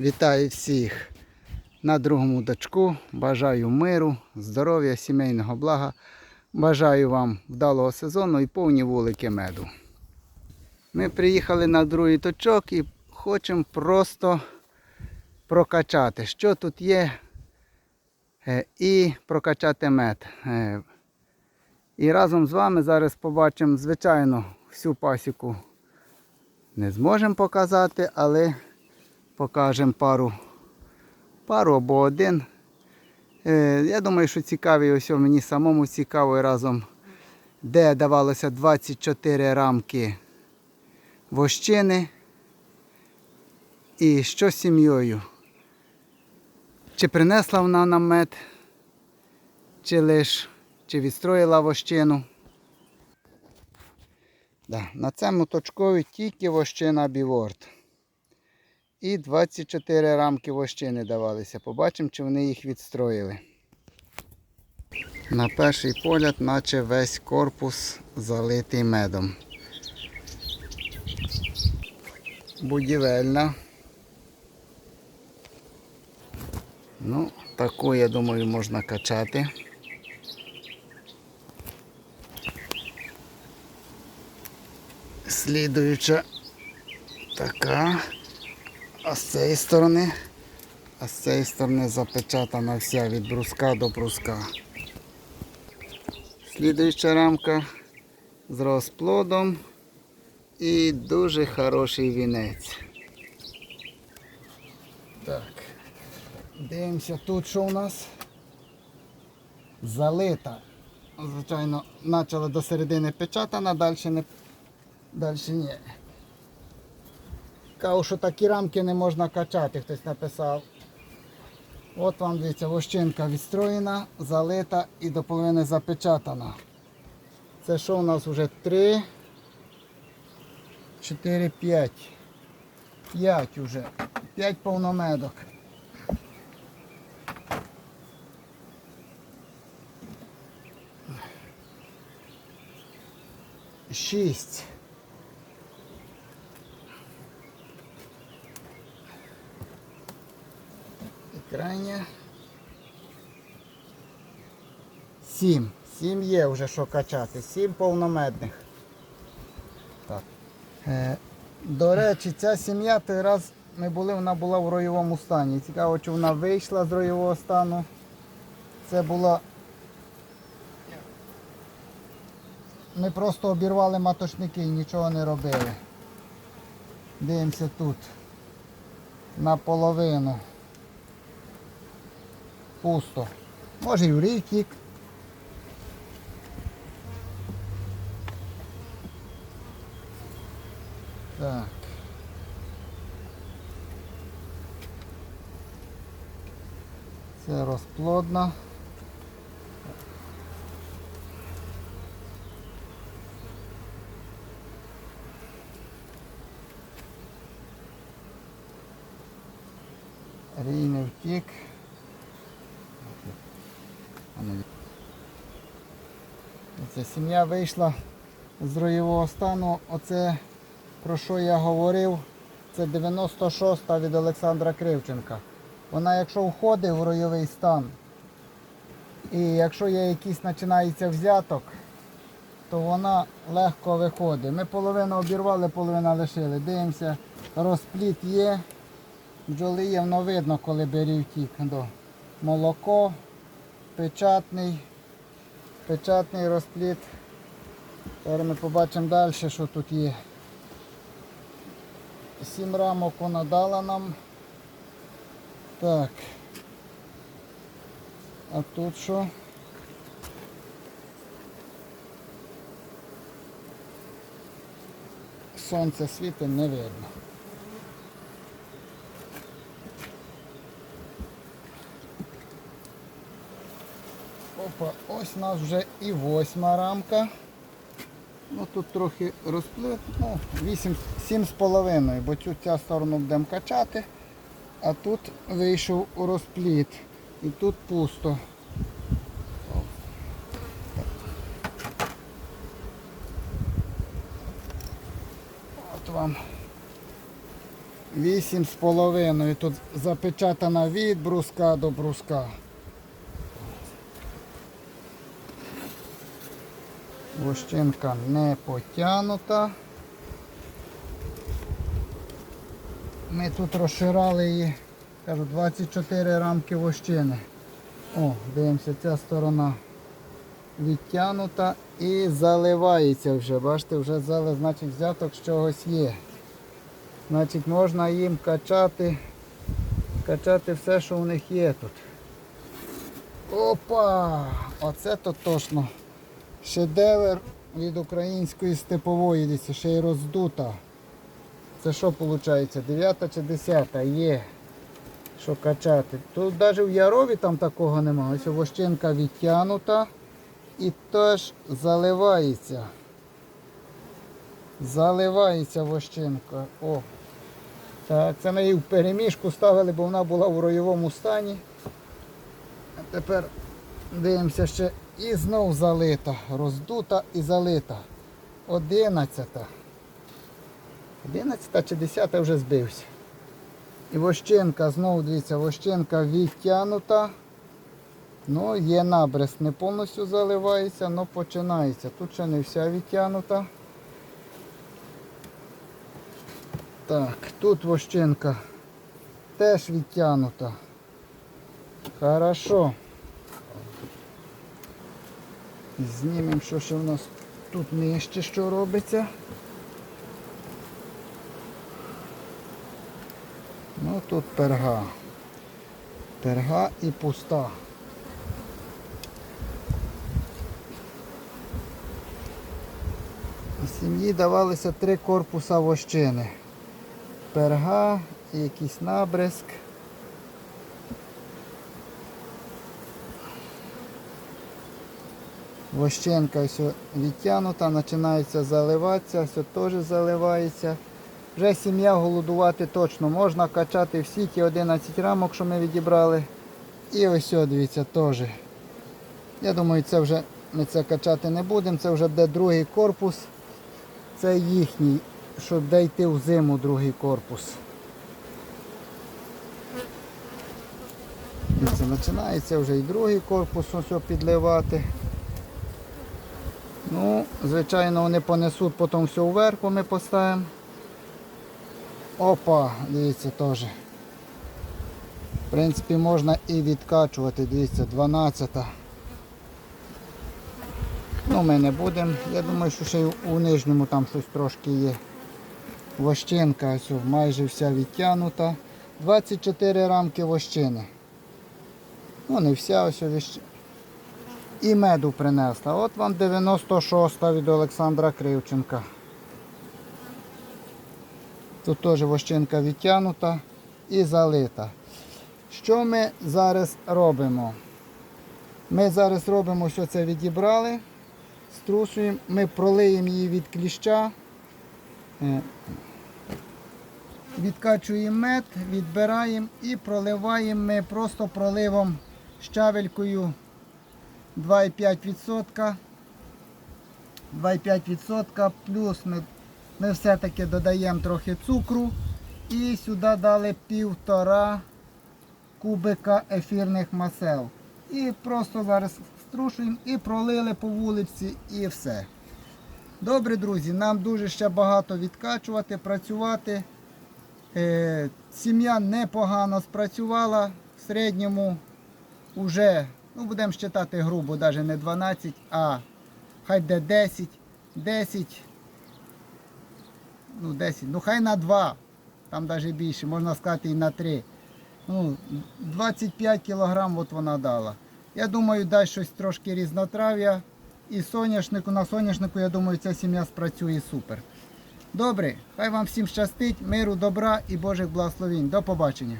Вітаю всіх на другому дочку. Бажаю миру, здоров'я, сімейного блага. Бажаю вам вдалого сезону і повні вулики меду. Ми приїхали на другий точок і хочемо просто прокачати, що тут є, е, і прокачати мед. Е, І разом з вами зараз побачимо, звичайно, всю пасіку не зможемо показати, але покажемо пару, пару або один. Е, я думаю, що цікавий, ось мені самому цікаво разом, де давалося 24 рамки вощини. І що з сім'єю? Чи принесла вона нам мед, чи лиш, чи відстроїла вощину. Да, на цьому точкові тільки вощина біворд. І 24 рамки вощини давалися. Побачимо, чи вони їх відстроїли. На перший погляд, наче весь корпус залитий медом. Будівельна. Ну, таку, я думаю, можна качати. Слідуюча така. А з цієї сторони, а з цієї сторони запечатана вся від бруска до бруска. Слідуюча рамка з розплодом і дуже хороший вінець. Так. Дивимося тут, що у нас залита. Звичайно, почала до середини печатана, далі не далі ні. Кажу, що такі рамки не можна качати, хтось написав. От вам дивіться, вощинка відстроєна, залита і до половини запечатана. Це що у нас вже 3, 4, 5. 5 уже. 5 повномедок. Шість. І крайня. Сім. Сім є вже що качати. Сім повномедних. Так. Е, до речі, ця сім'я той раз ми були, вона була в роєвому стані. Цікаво, чи вона вийшла з роєвого стану. Це була. Ми просто обірвали матошники і нічого не робили. Дивимося тут. Наполовину. Пусто. Може і в рік. Так. Це розплодна. Рій не втік. Ну, сім'я вийшла з роєвого стану. Оце про що я говорив, це 96-та від Олександра Кривченка. Вона якщо входить в ройовий стан, і якщо є якийсь починається взяток, то вона легко виходить. Ми половину обірвали, половину лишили. Дивимося, розпліт є, бджоли є, воно видно, коли берів тік. Молоко, печатний, печатний розпліт. Зараз ми побачимо далі, що тут є. Сім рамок вона дала нам. Так. А тут що? Сонце світить не видно. Опа, ось у нас вже і восьма рамка. Ну тут трохи розплив, ну, 8, 7,5, бо цю цю сторону будемо качати, а тут вийшов розпліт. І тут пусто. От вам Вісім з половиною. Тут запечатана від бруска до бруска. Вощинка не потягнута. Ми тут розширали її, кажу, 24 рамки вощини. О, дивимося, ця сторона відтягнута і заливається вже. Бачите, вже зали, значить взяток з чогось є. Значить можна їм качати, качати все, що у них є тут. Опа! Оце то точно. Шедевр від української степової, дивіться, ще й роздута. Це що виходить? 9 чи 10 є. Що качати. Тут навіть в Ярові там такого немає. Ось вощинка відтягнута і теж заливається. Заливається вощинка. О. Так, це ми її в перемішку ставили, бо вона була в ройовому стані. А тепер дивимося ще і знов залита. Роздута і залита. Одинадцята. Одинадцята чи десята вже збився. І вощинка, знову дивіться, вощинка відтягнута. Ну, є набрез, не повністю заливається, але починається. Тут ще не вся відтягнута. Так, тут вощинка теж відтягнута. Хорошо. Знімемо, що ще в нас тут нижче що робиться. Ну тут перга. Перга і пуста. Сім'ї давалися три корпуса вощини. Перга якийсь набризк. Вощенка все відтягнута, починається заливатися, все теж заливається. Вже сім'я голодувати точно можна качати всі ті 11 рамок, що ми відібрали. І ось, дивіться, теж. Я думаю, це вже ми це качати не будемо. Це вже де другий корпус. Це їхній, щоб де йти в зиму другий корпус. Дивіться, починається вже і другий корпус ось підливати. Ну, звичайно, вони понесуть потім все вверх, бо ми поставимо. Опа, дивіться теж. В принципі, можна і відкачувати, дивіться, 12. -та. Ну, ми не будемо. Я думаю, що ще у нижньому там щось трошки є. Вощинка ось майже вся відтягнута. 24 рамки вощини. Ну, не вся ось віщ... І меду принесла. От вам 96-та від Олександра Кривченка. Тут теж вощинка відтягнута і залита. Що ми зараз робимо? Ми зараз робимо, що це відібрали, струсуємо, ми пролиємо її від кліща, е, відкачуємо мед, відбираємо і проливаємо ми просто проливом щавелькою 2,5%. 2,5% плюс ми ми все-таки додаємо трохи цукру і сюди дали півтора кубика ефірних масел. І просто зараз струшуємо і пролили по вулиці і все. Добре, друзі, нам дуже ще багато відкачувати, працювати. Е, сім'я непогано спрацювала. В середньому вже, ну будемо вважати грубо, навіть не 12, а хай де 10, 10 ну 10, ну хай на 2, там навіть більше, можна сказати і на 3. Ну, 25 кг от вона дала. Я думаю, дасть щось трошки різнотрав'я. І соняшнику, на соняшнику, я думаю, ця сім'я спрацює супер. Добре, хай вам всім щастить, миру, добра і Божих благословень. До побачення.